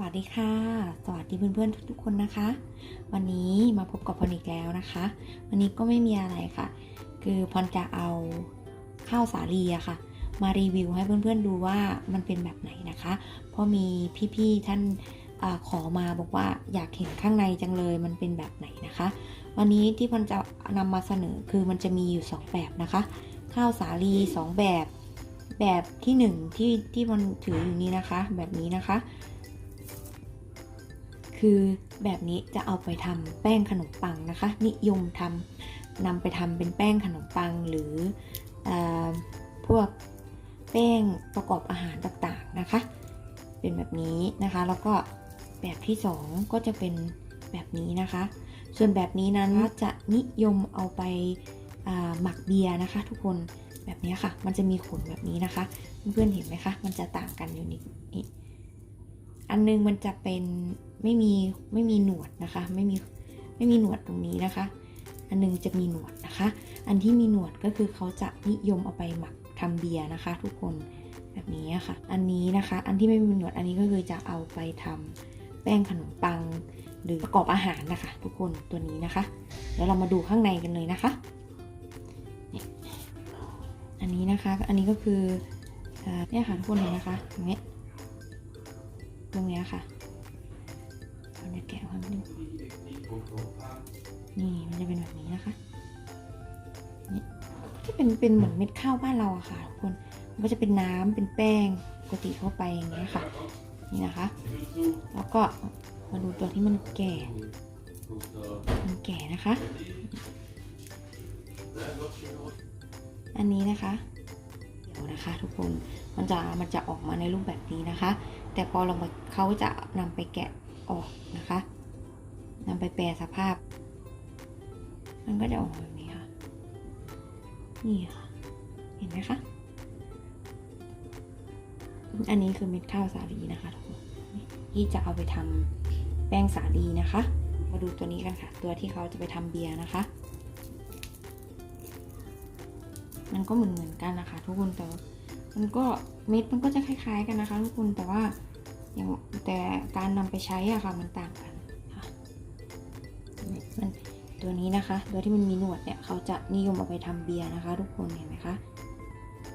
วัสดีค่ะ สวัสดีเพื่อนๆทุกๆคนนะคะ วันนี้มาพบกับพรอีกแล้วนะคะ วันนี้ก็ไม่มีอะไรค่ะ คือพรจะเอาข้าวสาลีอะค่ะ มารีวิวให้เพื่อนๆดูว่ามันเป็นแบบไหนนะคะ เพราะมีพี่ๆท่านอขอมาบอกว่าอยากเห็นข้างในจังเลยมันเป็นแบบไหนนะคะ วันนี้ที่พรจะนำมาเสนอคือมันจะมีอยู่ 2 แบบนะคะ ข้าวสาลี 2 แบบ แบบที่ 1 ที่ที่มันถืออยู่นี้นะคะ แบบนี้นะคะ คือแบบนี้จะเอาไปทำแป้งขนมปังนะคะ นิยมทำนำไปทำเป็นแป้งขนมปังหรือเออพวกแป้งประกอบอาหารต่างๆนะคะ เป็นแบบนี้นะคะ แล้วก็แบบที่สองก็จะเป็นแบบนี้นะคะ ส่วนแบบนี้นั้นจะนิยมเอาไปอ่าหมักเบียร์นะคะ ทุกคนแบบนี้ค่ะ มันจะมีขนแบบนี้นะคะ เพื่อนๆเห็นไหมคะ มันจะต่างกันอยู่นิดนี้อันนึงมันจะเป็น ไม่มีไม่มีหนวดนะคะไม่มีไม่มีหนวดตรงนี้นะคะ อันนึงจะมีหนวดนะคะ อันที่มีหนวดก็คือเขาจะนิยมเอาไปหมักทำเบียร์นะคะ ทุกคนแบบนี้ค่ะ อันนี้นะคะ อันที่ไม่มีหนวดอันนี้ก็คือจะเอาไปทำแป้งขนมปัง หรือประกอบอาหารนะคะ ทุกคนตัวนี้นะคะเดี๋ยวเรามาดูข้างในกันเลยนะคะนี่อันนี้นะคะ อันนี้ก็คือเอ่อเนี่ยค่ะทุกคนเห็นนะคะตรงนี้ตรงเนี้ยค่ะ แกะความนึงนี่มันจะเป็นแบบนี้นะคะนี่ที่เป็นเป็นเหมือนเม็ดข้าวบ้านเราอะค่ะทุกคนมันก็จะเป็นน้ำเป็นแป้งปกติทั่วไปอย่างเงี้ยค่ะนี่นะคะ แล้วก็มาดูตัวที่มันแก่มันแก่นะคะ อันนี้นะคะ เดี๋ยวนะคะทุกคนมันจะมันจะออกมาในรูปแบบนี้นะคะ แต่พอเราเขาจะนำไปแกะ ออกนะคะนำไปแปรสภาพ มันก็จะออกมาแบบนี้ค่ะ นี่ค่ะ เห็นไหมคะ อันนี้คือเม็ดข้าวสาลีนะคะทุกคนที่จะเอาไปทำแป้งสาลีนะคะ มาดูตัวนี้กันค่ะ ตัวที่เขาจะไปทำเบียร์นะคะ มันก็เหมือนเหมือนกันนะคะ ทุกคนแต่มันก็เม็ดมันก็จะคล้าย ๆ กันนะคะ ทุกคนแต่ว่า อย่างแต่การนำไปใช้อะค่ะมันต่างกันค่ะมันตัวนี้นะคะ ตัวที่มันมีหนวดเนี่ยเขาจะนิยมเอาไปทำเบียร์นะคะ ทุกคนเห็นไหมคะ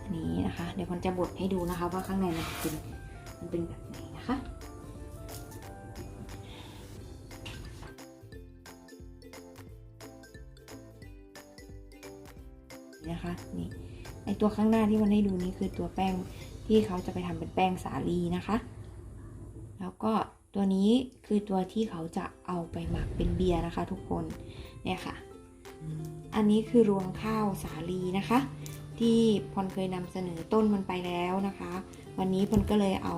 อันนี้นะคะ เดี๋ยวผมจะบดให้ดูนะคะ ว่าข้างในมันเป็นมันเป็นแบบไหนนะคะนี่นะคะนี่ไอตัวข้างหน้าที่มันให้ดูนี้คือตัวแป้งที่เขาจะไปทำเป็นแป้งสาลีนะคะ แล้วก็ตัวนี้คือตัวที่เขาจะเอาไปหมักเป็นเบียร์นะคะ ทุกคนเนี่ยค่ะ อันนี้คือรวงข้าวสาลีนะคะ ที่พลเคยนำเสนอต้นมันไปแล้วนะคะ วันนี้พลก็เลยเอา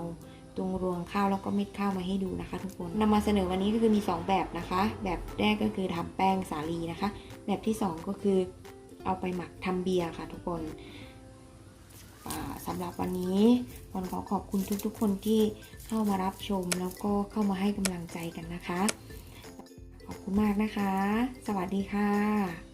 ตรงรวงข้าวแล้วก็เม็ดข้าวมาให้ดูนะคะ ทุกคนนำมาเสนอวันนี้ก็คือมี 2 แบบนะคะ แบบแรกก็คือทำแป้งสาลีนะคะ แบบที่ 2 ก็คือเอาไปหมักทำเบียร์ค่ะ ทุกคน สำหรับวันนี้พลขอขอบคุณทุกๆ คนที่เข้ามารับชมแล้วก็เข้ามาให้กำลังใจกันนะคะ ขอบคุณมากนะคะ สวัสดีค่ะ